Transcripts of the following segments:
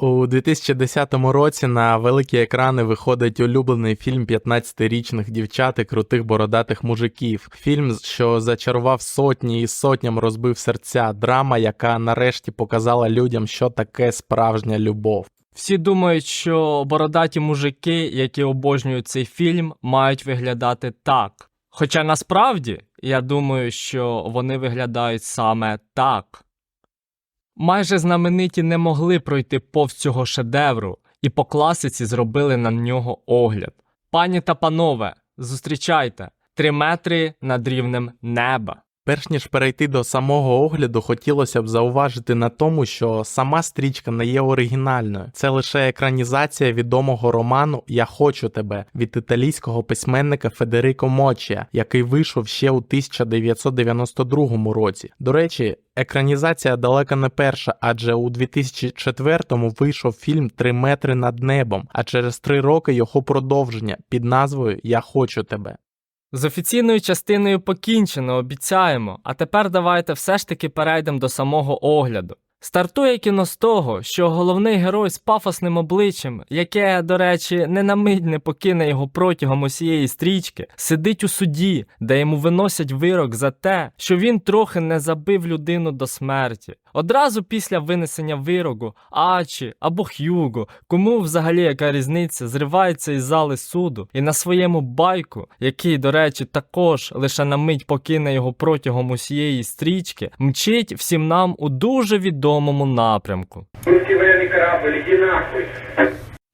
У 2010 році на великі екрани виходить улюблений фільм 15-річних дівчат і крутих бородатих мужиків. Фільм, що зачарував сотні і сотням розбив серця. Драма, яка нарешті показала людям, що таке справжня любов. Всі думають, що бородаті мужики, які обожнюють цей фільм, мають виглядати так. Хоча насправді я думаю, що вони виглядають саме так. Майже знамениті не могли пройти повз цього шедевру, і по класиці зробили на нього огляд. Пані та панове, зустрічайте три метри над рівнем неба. Перш ніж перейти до самого огляду, хотілося б зауважити на тому, що сама стрічка не є оригінальною. Це лише екранізація відомого роману Я хочу тебе від італійського письменника Федерико Мочія, який вийшов ще у 1992 році. До речі, екранізація далеко не перша, адже у 2004-му вийшов фільм Три метри над небом, а через три роки його продовження під назвою Я хочу тебе. З офіційною частиною покінчено, обіцяємо. А тепер давайте все ж таки перейдемо до самого огляду. Стартує кіно з того, що головний герой з пафосним обличчям, яке, до речі, не на мить не покине його протягом усієї стрічки, сидить у суді, де йому виносять вирок за те, що він трохи не забив людину до смерті. Одразу після винесення вироку Ачі або Х'юго, кому взагалі яка різниця, зривається із зали суду і на своєму байку, який, до речі, також лише на мить покине його протягом усієї стрічки, мчить всім нам у дуже відомому напрямку.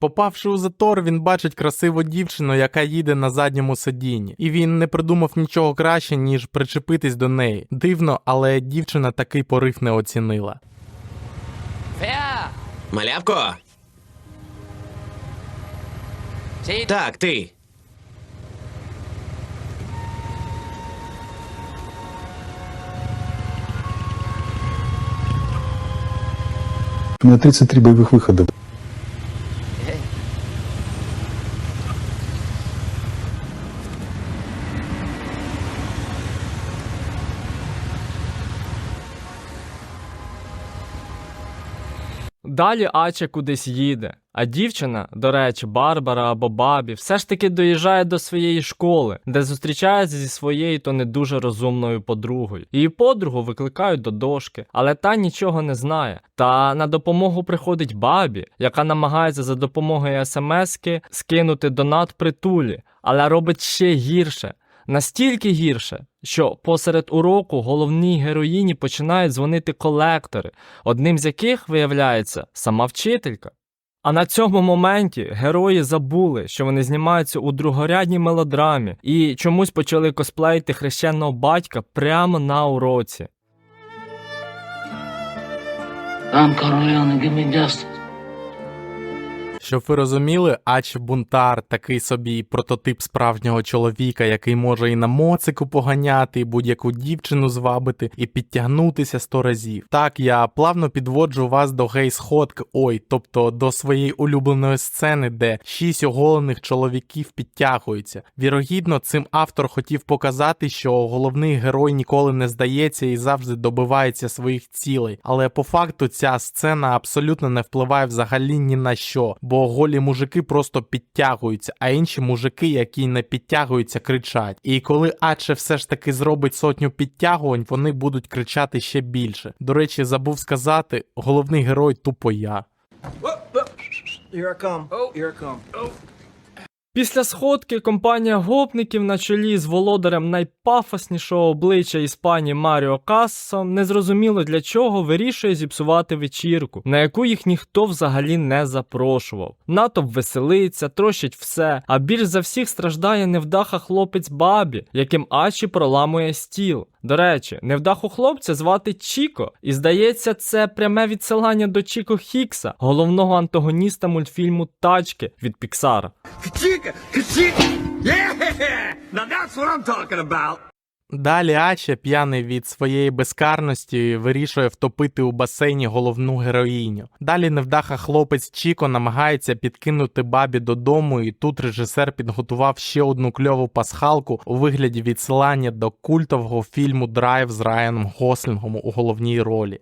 Попавши у затор, він бачить красиву дівчину, яка їде на задньому сидінні, і він не придумав нічого краще, ніж причепитись до неї. Дивно, але дівчина такий порив не оцінила. Малявко? Так, ти. У меня 33 боевых выхода. Далі Ача кудись їде, а дівчина, до речі, Барбара або Бабі, все ж таки доїжджає до своєї школи, де зустрічається зі своєю то не дуже розумною подругою. Її подругу викликають до дошки, але та нічого не знає. Та на допомогу приходить Бабі, яка намагається за допомогою смски скинути донат притулі, але робить ще гірше. Настільки гірше, що посеред уроку головній героїні починають дзвонити колектори, одним з яких виявляється сама вчителька. А на цьому моменті герої забули, що вони знімаються у другорядній мелодрамі і чомусь почали косплеїти хрещеного батька прямо на уроці. Give me justice. Щоб ви розуміли, Ач бунтар такий собі прототип справжнього чоловіка, який може і на моцику поганяти, і будь-яку дівчину звабити, і підтягнутися сто разів. Так, я плавно підводжу вас до гей-сходки, ой, тобто до своєї улюбленої сцени, де шість оголених чоловіків підтягуються. Вірогідно, цим автор хотів показати, що головний герой ніколи не здається і завжди добивається своїх цілей. Але по факту ця сцена абсолютно не впливає взагалі ні на що, бо голі мужики просто підтягуються, а інші мужики, які не підтягуються, кричать. І коли Аче все ж таки зробить сотню підтягувань, вони будуть кричати ще більше. До речі, забув сказати, головний герой тупо я. Here I come. Here I come. Після сходки компанія гопників на чолі з володарем найпафоснішого обличчя Іспанії Маріо Кассо незрозуміло для чого вирішує зіпсувати вечірку, на яку їх ніхто взагалі не запрошував. Натовп веселиться, трощить все, а більш за всіх страждає невдаха хлопець Бабі, яким Ачі проламує стіл. До речі, невдаху хлопця звати Чіко, і здається, це пряме відсилання до Чіко Хікса, головного антагоніста мультфільму Тачки від Піксара. Чіко! Чіко! Yeah! Now that's what I'm talking about. Далі Ача, п'яний від своєї безкарності, вирішує втопити у басейні головну героїню. Далі невдаха хлопець Чіко намагається підкинути бабі додому, і тут режисер підготував ще одну кльову пасхалку у вигляді відсилання до культового фільму Драйв з Райаном Гослінгом у головній ролі.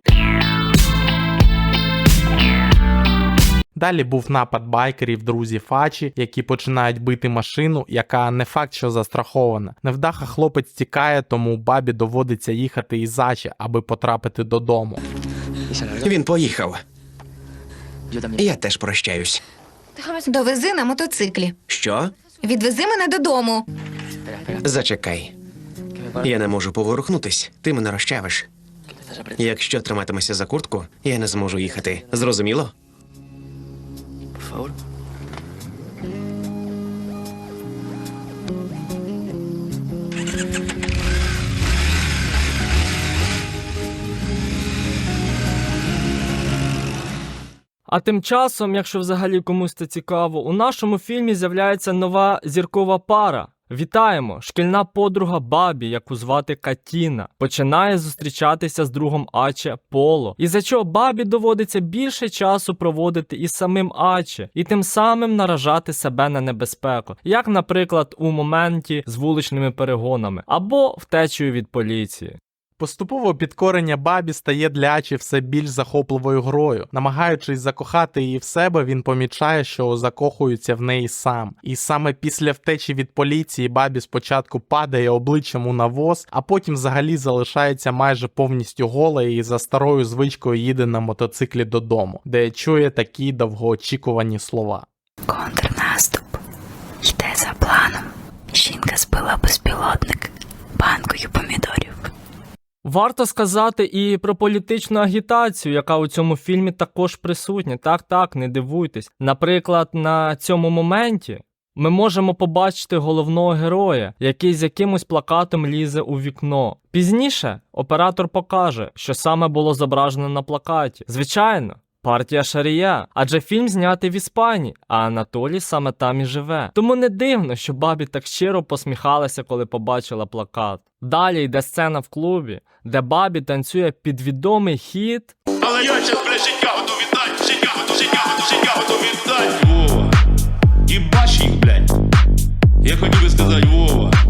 Далі був напад байкерів друзів Ачі, які починають бити машину, яка не факт, що застрахована. Невдаха хлопець тікає, тому бабі доводиться їхати із Ачі, аби потрапити додому. Він поїхав. Я теж прощаюсь. Довези на мотоциклі. Що? Відвези мене додому. Зачекай. Я не можу поворухнутись. Ти мене розчавиш. Якщо триматимешся за куртку, я не зможу їхати. Зрозуміло? А тим часом, якщо взагалі комусь це цікаво, у нашому фільмі з'являється нова зіркова пара. Вітаємо! Шкільна подруга Бабі, яку звати Катіна, починає зустрічатися з другом Аче Поло. І за чого Бабі доводиться більше часу проводити із самим Аче, і тим самим наражати себе на небезпеку, як, наприклад, у моменті з вуличними перегонами або втечею від поліції. Поступово підкорення бабі стає для Ачі все більш захопливою грою. Намагаючись закохати її в себе, він помічає, що закохується в неї сам. І саме після втечі від поліції бабі спочатку падає обличчям у навоз, а потім взагалі залишається майже повністю гола і за старою звичкою їде на мотоциклі додому, де чує такі довгоочікувані слова. Контрнаступ йде за планом. Жінка збила безпілотник банкою помідорів. Варто сказати і про політичну агітацію, яка у цьому фільмі також присутня. Так, так, не дивуйтесь. Наприклад, на цьому моменті ми можемо побачити головного героя, який з якимось плакатом лізе у вікно. Пізніше оператор покаже, що саме було зображено на плакаті. Звичайно. Партія Шарія, адже фільм знятий в Іспанії, а Анатолій саме там і живе. Тому не дивно, що бабі так щиро посміхалася, коли побачила плакат. Далі йде сцена в клубі, де бабі танцює під відомий хіт Але я щас, життя готов віддать, готов, життя готов віддать, Вова. Їбаш їх, блядь. Я хотів би сказати, Вова.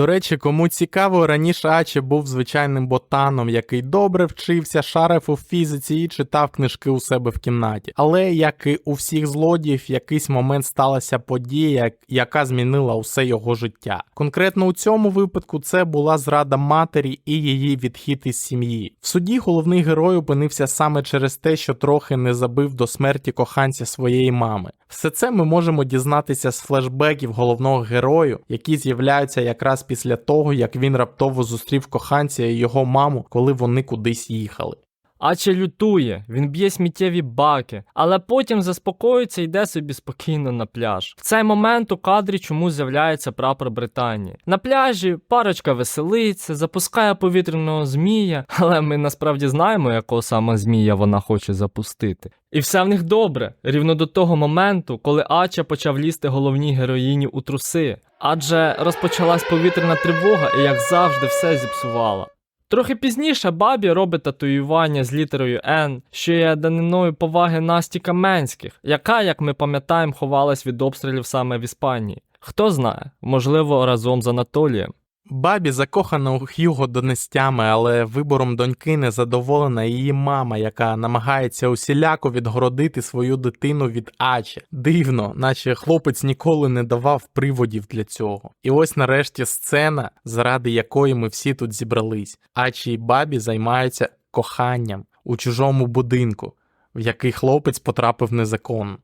До речі, кому цікаво, раніше Ачі був звичайним ботаном, який добре вчився, шарив у фізиці і читав книжки у себе в кімнаті. Але як і у всіх злодіїв, в якийсь момент сталася подія, яка змінила усе його життя. Конкретно у цьому випадку це була зрада матері і її відхід із сім'ї. В суді головний герой опинився саме через те, що трохи не забив до смерті коханця своєї мами. Все це ми можемо дізнатися з флешбеків головного герою, які з'являються якраз після того, як він раптово зустрів коханця і його маму, коли вони кудись їхали. Аче лютує, він б'є сміттєві баки, але потім заспокоюється і йде собі спокійно на пляж. В цей момент у кадрі чомусь з'являється прапор Британії. На пляжі парочка веселиться, запускає повітряного змія, але ми насправді знаємо, якого саме змія вона хоче запустити. І все в них добре, рівно до того моменту, коли Ача почав лізти головній героїні у труси. Адже розпочалась повітряна тривога і, як завжди, все зіпсувала. Трохи пізніше Бабі робить татуювання з літерою Н, що є даниною поваги Насті Каменських, яка, як ми пам'ятаємо, ховалась від обстрілів саме в Іспанії. Хто знає, можливо, разом з Анатолієм. Бабі закохана у Х'юго донестями, але вибором доньки не задоволена її мама, яка намагається усіляко відгородити свою дитину від Ачі. Дивно, наче хлопець ніколи не давав приводів для цього. І ось нарешті сцена, заради якої ми всі тут зібрались. Ачі і бабі займаються коханням у чужому будинку, в який хлопець потрапив незаконно.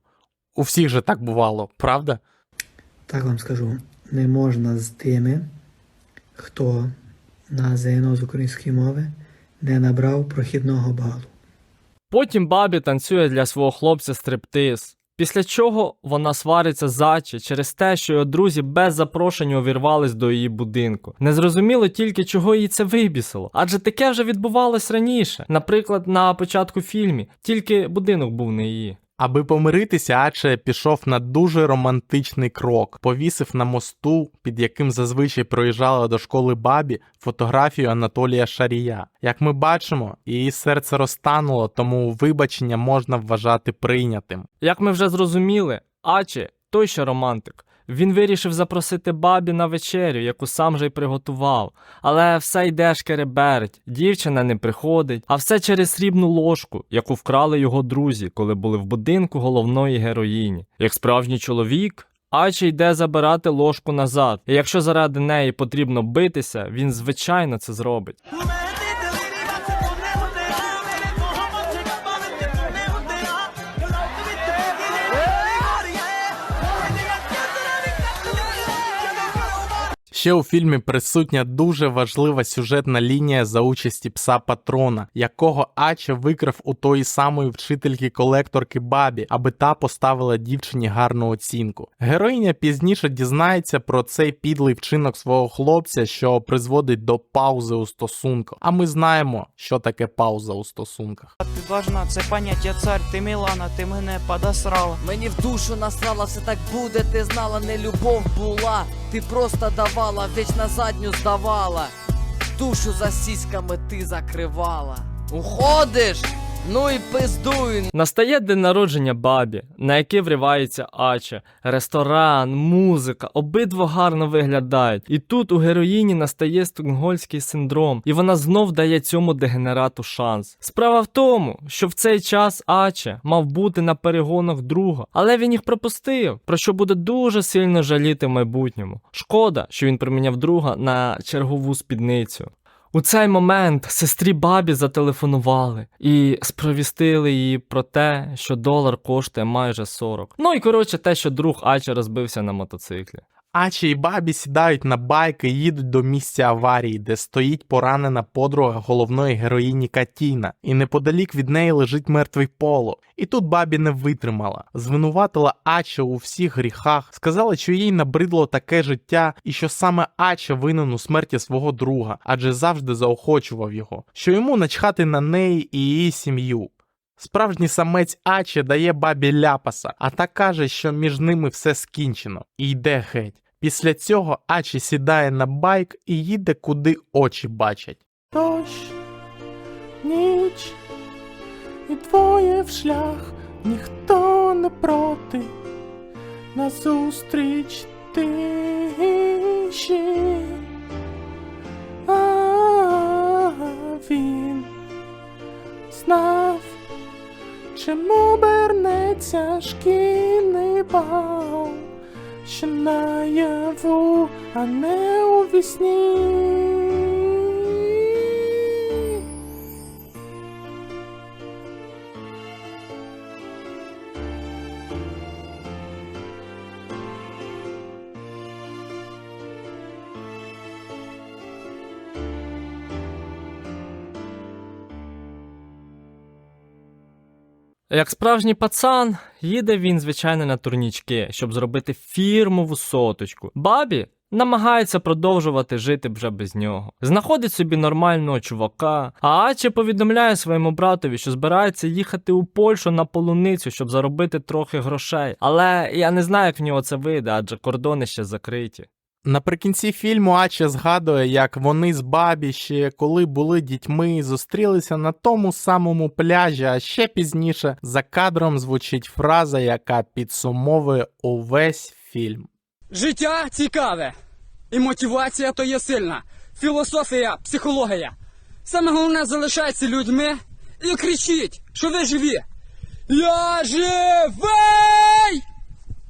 У всіх же так бувало, правда? Так вам скажу, не можна з тими, хто на ЗНО з української мови не набрав прохідного балу. Потім Бабі танцює для свого хлопця стриптиз. Після чого вона свариться з Ачі через те, що його друзі без запрошення увірвались до її будинку. Незрозуміло тільки, чого її це вибісило, адже таке вже відбувалось раніше. Наприклад, на початку фільмі, тільки будинок був не її. Аби помиритися, Аче пішов на дуже романтичний крок, повісив на мосту, під яким зазвичай проїжджала до школи бабі, фотографію Анатолія Шарія. Як ми бачимо, її серце розтануло, тому вибачення можна вважати прийнятим. Як ми вже зрозуміли, Аче той ще романтик. Він вирішив запросити бабі на вечерю, яку сам же й приготував. Але все йде шкереберть, дівчина не приходить, а все через срібну ложку, яку вкрали його друзі, коли були в будинку головної героїні. Як справжній чоловік. Ачі йде забирати ложку назад, і якщо заради неї потрібно битися, він звичайно це зробить. Ще у фільмі присутня дуже важлива сюжетна лінія за участі пса патрона, якого Ача викрав у тої самої вчительки колекторки Бабі, аби та поставила дівчині гарну оцінку. Героїня пізніше дізнається про цей підлий вчинок свого хлопця, що призводить до паузи у стосунках. А ми знаємо, що таке пауза у стосунках. Ти должна це поняття цар, ти Мілана, ти мене подосрала. Мені в душу насрала, все так буде, ти знала, не любов була. Ти просто давала, віч на задню здавала. Душу за сіськами ти закривала. Уходиш? Ну і пиздуй. Настає день народження бабі, на який вривається Ача. Ресторан, музика, обидва гарно виглядають. І тут у героїні настає стокгольський синдром, і вона знов дає цьому дегенерату шанс. Справа в тому, що в цей час Ача мав бути на перегонах друга, але він їх пропустив, про що буде дуже сильно жаліти в майбутньому. Шкода, що він приміняв друга на чергову спідницю. У цей момент сестрі бабі зателефонували і сповістили її про те, що долар коштує майже 40. Ну і коротше, те, що друг Ача розбився на мотоциклі. Ачі і бабі сідають на байки і їдуть до місця аварії, де стоїть поранена подруга головної героїні Катіна, і неподалік від неї лежить мертвий поло. І тут бабі не витримала, звинуватила Ача у всіх гріхах, сказала, що їй набридло таке життя, і що саме Ача винен у смерті свого друга, адже завжди заохочував його, що йому начхати на неї і її сім'ю. Справжній самець Ачі дає бабі ляпаса, а та каже, що між ними все скінчено, і йде геть. Після цього Ачі сідає на байк і їде куди очі бачать. Дощ, ніч, і двоє в шлях, ніхто не проти, назустріч тиші. А він знав, чим обернеться шкільний бал, що наяву, а не у вісні. Як справжній пацан, їде він, звичайно, на турнічки, щоб зробити фірмову соточку. Бабі намагається продовжувати жити вже без нього. Знаходить собі нормального чувака, а Аче повідомляє своєму братові, що збирається їхати у Польщу на полуницю, щоб заробити трохи грошей. Але я не знаю, як в нього це вийде, адже кордони ще закриті. Наприкінці фільму Ача згадує, як вони з бабі ще коли були дітьми, зустрілися на тому самому пляжі, а ще пізніше за кадром звучить фраза, яка підсумовує увесь фільм. Життя цікаве. І мотивація то є сильна. Філософія, психологія. Саме головне залишайтеся людьми і кричіть, що ви живі. Я живий!